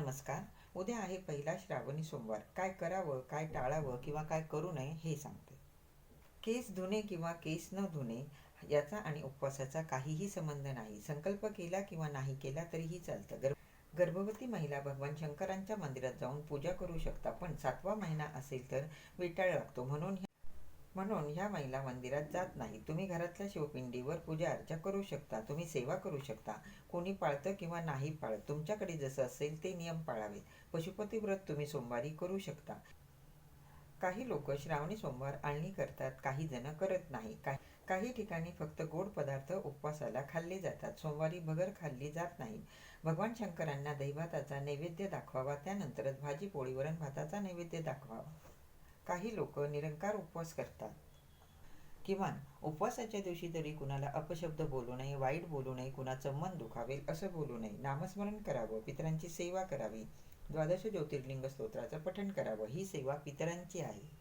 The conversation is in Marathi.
नमस्कार. उद्या आहे पहिला श्रावणी सोमवार. काय करावं काय टाळावं किंवा काय करू नये हे सांगते. केस धुणे किंवा केस न धुणे याचा आणि उपवासाचा काहीही संबंध नाही. संकल्प केला किंवा नाही केला तरीही चालतं. गर्भ गर्भवती महिला भगवान शंकरांच्या मंदिरात जाऊन पूजा करू शकता पण सातवा महिना असेल तर विटाळ लागतो. म्हणून म्हणून ह्या महिला मंदिरात जात नाही. तुम्ही घरातल्या शिवपिंडीवर पूजा अर्चा करू शकता. तुम्ही सेवा करू शकता. कोणी पाळतं किंवा नाही पाळत तुमच्याकडे जसं असेल ते नियम पाळावेत. पशुपती व्रत तुम्ही सोमवारी करू शकता. काही लोक श्रावणी सोमवार आळणी करतात काही जण करत नाही. का काही ठिकाणी फक्त गोड पदार्थ उपवासाला खाल्ले जातात. सोमवारी भगर खाल्ली जात नाही. भगवान शंकरांना दैवाताचा नैवेद्य दाखवावा त्यानंतरच भाजी पोळी वरण भाताचा नैवेद्य दाखवावा. काही लोक निरंकार उपवास करतात. किमान उपवासाच्या दिवशी तरी कुणाला अपशब्द बोलू नये वाईट बोलू नये कुणाचं मन दुखावेल असं बोलू नये. नामस्मरण करावं पितरांची सेवा करावी. द्वादश ज्योतिर्लिंग स्तोत्राचं पठण करावं ही सेवा पितरांची आहे.